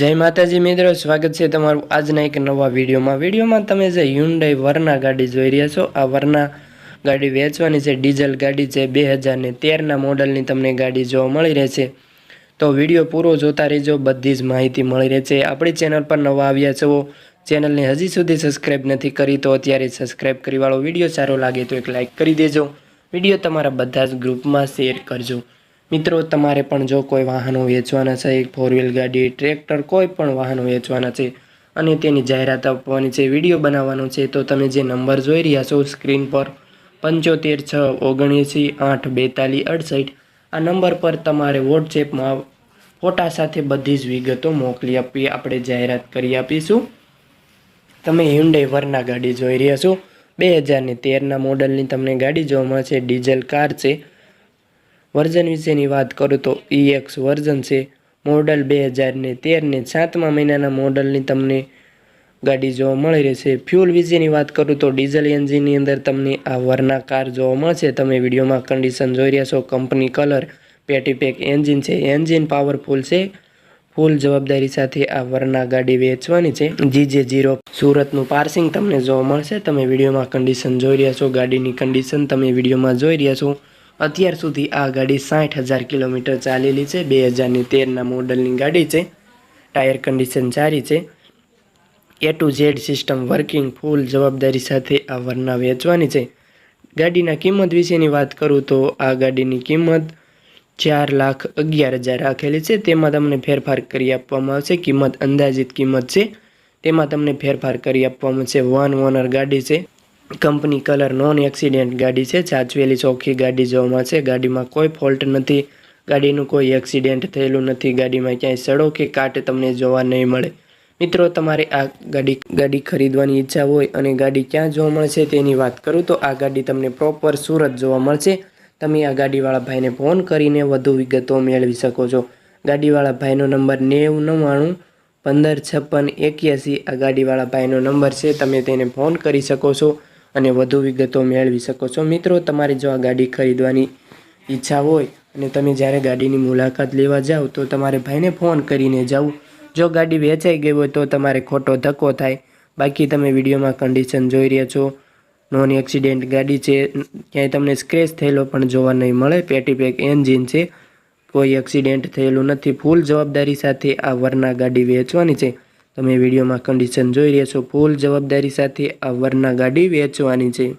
જય માતાજી મિત્રો, સ્વાગત છે તમારું આજના એક નવા વિડીયોમાં. વિડીયોમાં તમે જે હ્યુન્ડાઈ વરના ગાડી જોઈ રહ્યા છો, આ વરના ગાડી વેચવાની છે, ડીઝલ ગાડી છે, બે હજારને તેરના મોડલની તમને ગાડી જોવા મળી રહેશે. તો વીડિયો પૂરો જોતા રહેજો, બધી જ માહિતી મળી રહેશે. આપણી ચેનલ પર નવા આવ્યા છો, ચેનલને હજી સુધી સબસ્ક્રાઈબ નથી કરી, તો અત્યારે સબસ્ક્રાઈબ કરીવાળો વીડિયો સારો લાગે તો એક લાઇક કરી દેજો. વીડિયો તમારા બધા જ ગ્રુપમાં શેર કરજો. મિત્રો, તમારે પણ જો કોઈ વાહનો વેચવાના છે ફોર વ્હીલ ગાડી, ટ્રેક્ટર, કોઈ પણ વાહનો વેચવાના છે અને તેની જાહેરાત આપવાની છે, વીડિયો બનાવવાનો છે, તો તમે જે નંબર જોઈ રહ્યા છો, સ્ક્રીન પર પંચોતેર છ ઓગણએંસી આઠ બેતાલીસ અડસઠ, આ નંબર પર તમારે વોટ્સએપમાં ફોટા સાથે બધી જ વિગતો મોકલી આપી, આપણે જાહેરાત કરી આપીશું. તમે હ્યુન્ડે વરના ગાડી જોઈ રહ્યા છો. બે હજારની તેરના મોડલની તમને ગાડી જોવા મળશે, ડીઝલ કાર છે વર્ઝન વિશેની વાત કરું તો એક્સ વર્ઝન છે. મોડલ બે હજારને તેરને સાતમા મહિનાના મોડલની તમને ગાડી જોવા મળી રહેશે. ફ્યુલ વિશેની વાત કરું તો ડીઝલ એન્જિનની અંદર તમને આ વરના કાર જોવા મળશે. તમે વિડીયોમાં કન્ડિશન જોઈ રહ્યા છો. કંપની કલર, પેટી પેક એન્જિન છે. એન્જિન પાવરફુલ છે. ફૂલ જવાબદારી સાથે આ વરના ગાડી વેચવાની છે. જીજે જીરો સુરતનું પાર્સિંગ તમને જોવા મળશે. તમે વિડીયોમાં કન્ડિશન જોઈ રહ્યા છો. ગાડીની કન્ડિશન તમે વિડીયોમાં જોઈ રહ્યા છો. અત્યાર સુધી આ ગાડી સાઠ હજાર કિલોમીટર ચાલેલી છે. બે હજારની તેરના મોડલની ગાડી છે. ટાયર કન્ડિશન સારી છે. A to Z system working full જવાબદારી સાથે આ વરના વેચવાની છે. ગાડીના કિંમત વિશેની વાત કરું તો આ ગાડીની કિંમત ચાર લાખ અગિયાર હજાર રાખેલી છે. તેમાં તમને ફેરફાર કરી આપવામાં આવશે. કિંમત અંદાજિત કિંમત છે. તેમાં તમને ફેરફાર કરી આપવામાં છે વન ઓનર ગાડી છે. કંપની કલર નોન એક્સિડેન્ટ ગાડી છે. ચાચવેલી ચોખ્ખી ગાડી જોવા મળશે ગાડીમાં કોઈ ફોલ્ટ નથી. ગાડીનું કોઈ એક્સિડેન્ટ થયેલું નથી. ગાડીમાં ક્યાંય સડો કે કાટ તમને જોવા નહીં મળે. મિત્રો, તમારે આ ગાડી ગાડી ખરીદવાની ઈચ્છા હોય અને ગાડી ક્યાં જોવા મળશે તેની વાત કરું, તો આ ગાડી તમને પ્રોપર સુરત જોવા મળશે. તમે આ ગાડીવાળા ભાઈને ફોન કરીને વધુ વિગતો મેળવી શકો છો. ગાડીવાળા ભાઈનો નંબર નેવું નવ્વાણું, પંદર છપ્પન એક્યાસી. આ ગાડીવાળા ભાઈનો નંબર છે. તમે તેને ફોન કરી શકો છો. અને વધુ વિગતો મેળવી શકો છો. મિત્રો, તમારે જો આ ગાડી ખરીદવાની ઈચ્છા હોય અને તમે જ્યારે ગાડીની મુલાકાત લેવા જાઓ, તો તમારે ભાઈને ફોન કરીને જાઓ જો ગાડી વેચાઈ ગઈ હોય, તો તમારે ખોટો ધક્કો થાય. બાકી તમે વિડીયોમાં કન્ડિશન જોઈ રહ્યા છો. નોન એક્સિડેન્ટ ગાડી છે. ક્યાંય તમને સ્ક્રેચ થયેલો પણ જોવા નહીં મળે. પેટી પેક એન્જિન છે. કોઈ એક્સિડેન્ટ થયેલું નથી. ફૂલ જવાબદારી સાથે આ વરના ગાડી વેચવાની છે. તમે વિડીયોમાં કન્ડિશન જોઈ રહ્યા છો ફૂલ જવાબદારી સાથે આ વરના ગાડી વેચવાની છે.